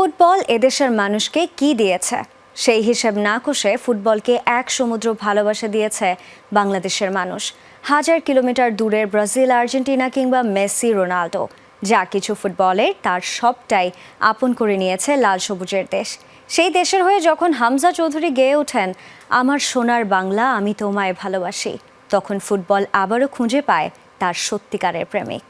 Football এদেশের মানুষকে কি দিয়েছে? সেই হিসেব না কষে ফুটবলকে এক সমুদ্র ভালোবাসা দিয়েছে বাংলাদেশের মানুষ। হাজার কিলোমিটার দূরের ব্রাজিল, আর্জেন্টিনা কিংবা মেসি রোনাল্ডো যা কিছু ফুটবলের তার সবটাই আপন করে নিয়েছে লাল সবুজের দেশ। সেই দেশের হয়ে যখন হামজা চৌধুরী গেয়ে ওঠেন, আমার সোনার বাংলা আমি তোমায় ভালোবাসি। তখন ফুটবল আবারও খুঁজে পায় তার সত্যিকারের প্রেমিক।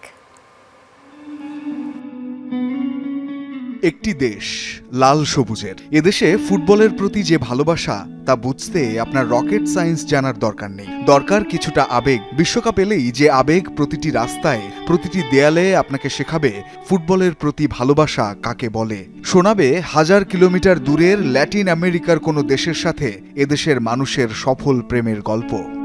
একটি দেশ, লাল সবুজের। এদেশে ফুটবলের প্রতি যে ভালোবাসা, তা বুঝতে আপনার রকেট সায়েন্স জানার দরকার নেই। দরকার কিছুটা আবেগ। বিশ্বকাপ এলেই যে আবেগ প্রতিটি রাস্তায়, প্রতিটি দেয়ালে আপনাকে শেখাবে ফুটবলের প্রতি ভালোবাসা কাকে বলে। শোনাবে হাজার কিলোমিটার দূরের ল্যাটিন আমেরিকার কোনো দেশের সাথে এদেশের মানুষের সফল প্রেমের গল্প।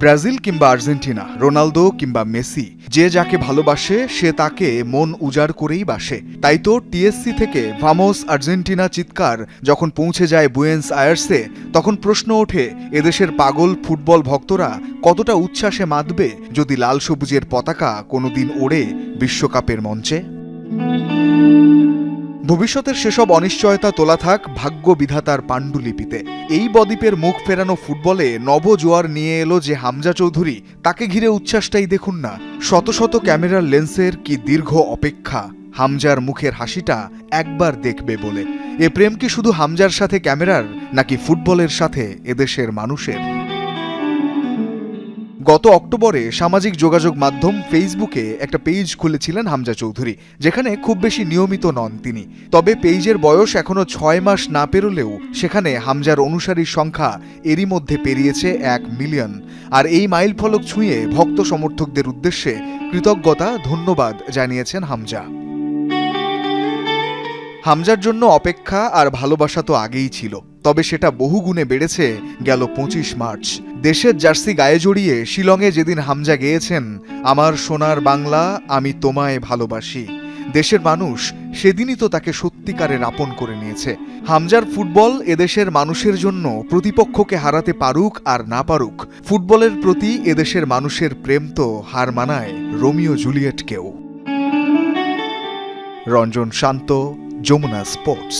ব্রাজিল কিংবা আর্জেন্টিনা, রোনালদো কিংবা মেসি, যে যাকে ভালোবাসে, সে তাকে মন উজাড় করেই বাসে। তাই তো টিএসসি থেকে ভামোস আর্জেন্টিনা চিৎকার যখন পৌঁছে যায় বুয়েন্স আয়ার্সে, তখন প্রশ্ন ওঠে, এদেশের পাগল ফুটবল ভক্তরা কতটা উচ্ছ্বাসে মাতবে যদি লাল সবুজের পতাকা কোনোদিন ওড়ে বিশ্বকাপের মঞ্চে? ভবিষ্যতের সেসব অনিশ্চয়তা তোলা থাক ভাগ্য বিধাতার পাণ্ডুলিপিতে। এই বদ্বীপের মুখ ফেরানো ফুটবলে নবজোয়ার নিয়ে এলো যে হামজা চৌধুরী, তাকে ঘিরে উচ্ছ্বাসটাই দেখুন না। শত শত ক্যামেরার লেন্সের কি দীর্ঘ অপেক্ষা, হামজার মুখের হাসিটা একবার দেখবে বলে। এ প্রেম কি শুধু হামজার সাথে ক্যামেরার, নাকি ফুটবলের সাথে এদেশের মানুষের? গত অক্টোবরে সামাজিক যোগাযোগ মাধ্যম ফেসবুকে একটা পেজ খুলেছিলেন হামজা চৌধুরী, যেখানে খুব বেশি নিয়মিত নন তিনি। তবে পেজের বয়স এখনও ছয় মাস না পেরোলেও সেখানে হামজার অনুসারীর সংখ্যা এরই মধ্যে পেরিয়েছে এক মিলিয়ন। আর এই মাইল ফলক ছুঁয়ে ভক্ত সমর্থকদের উদ্দেশ্যে কৃতজ্ঞতা, ধন্যবাদ জানিয়েছেন হামজা। হামজার জন্য অপেক্ষা আর ভালোবাসা তো আগেই ছিল। তবে সেটা বহুগুণে বেড়েছে গেল পঁচিশ মার্চ। দেশের জার্সি গায়ে জড়িয়ে শিলংয়ে যেদিন হামজা গেয়েছেন, আমার সোনার বাংলা আমি তোমায় ভালোবাসি। দেশের মানুষ সেদিনই তো তাকে সত্যিকারের আপন করে নিয়েছে। হামজার ফুটবল এদেশের মানুষের জন্য প্রতিপক্ষকে হারাতে পারুক আর না পারুক, ফুটবলের প্রতি এদেশের মানুষের প্রেম তো হার মানায় রোমিও জুলিয়েটকেও। রঞ্জন শান্ত, যমুনা স্পোর্টস।